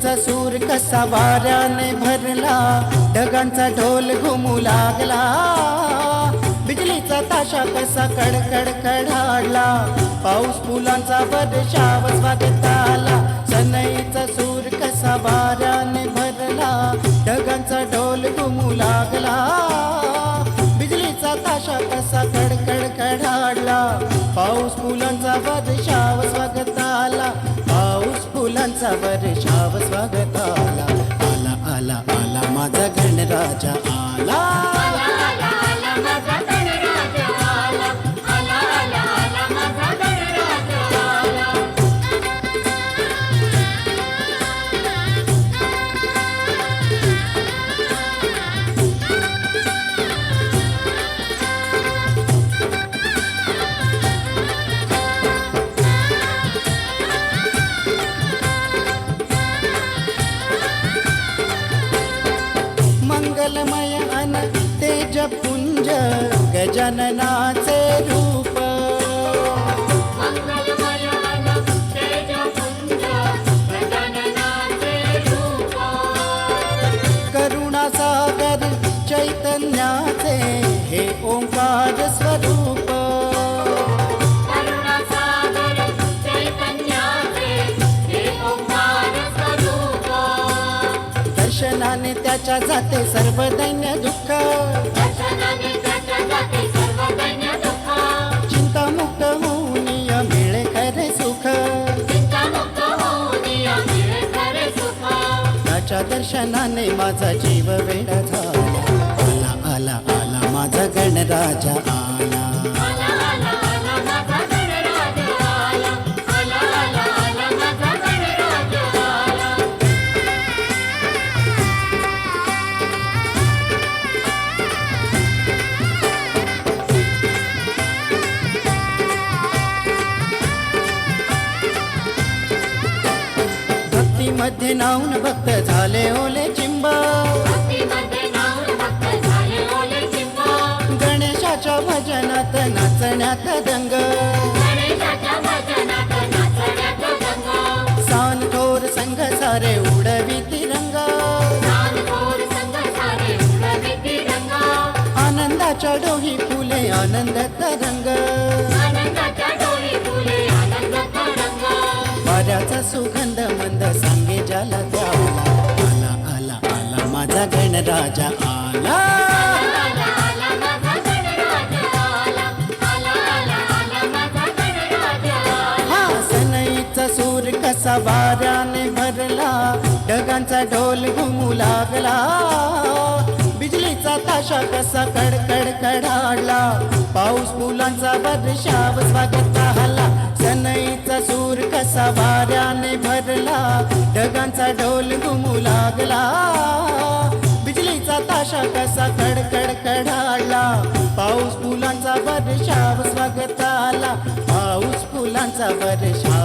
सूर कसा वाऱ्याने भरला ढगांचा ढोल घुमू लागला. बिजलीचा ताशा कसा कडकड कडाडला पाऊस फुलांचा वर्षाव स्वागत आला. सनईचा सूर कसा वाऱ्याने भरला ढगांचा ढोल घुमू लागला. बिजलीचा ताशा कसा कडकड कडाडला पाऊस फुलांचा वर्षाव स्वागत आला. पाऊस फुलांचा वर्षाव स्वागत आला आला आला आला माझा गणराजा. आला. मंगलमय अन मन तेजपुंज गजाननाचे रूप. करुणासागर चैतन्याचे हे ओंकार स्वरूप. त्याच्या जाते सर्व दैन्य दुःख. होऊन मिळे खरे सुख. त्याच्या दर्शनाने माझा जीव वेडा झाला. आला आला आला माझा गणराजा आला. भक्तीमध्ये नाऊन भक्त झाले ओले चिंबा. गणेशाच्या भजनात नाचण्यात दंग. सान थोर संघ सारे उडवी तिरंगा. संग सारे आनंदाच्या डोही फुले आनंद तरंग आला आला आला आला आला माझा गणराज आला. आला हा सनईचा सूर कसा वाऱ्याने भरला ढगांचा ढोल घुमू लागला. बिजलीचा ताशा कसा कडकड कडाडला पाऊस फुलांचा वर्षाव स्वागत आला सनईचा सूर कसा वाऱ्याने ढगांचा ढोल घुमू लागला. बिजलीचा ताशा कसा कडकड कडाडला पाऊस फुलांचा वर्षाव स्वागत आला पाऊस फुलांचा वर्षाव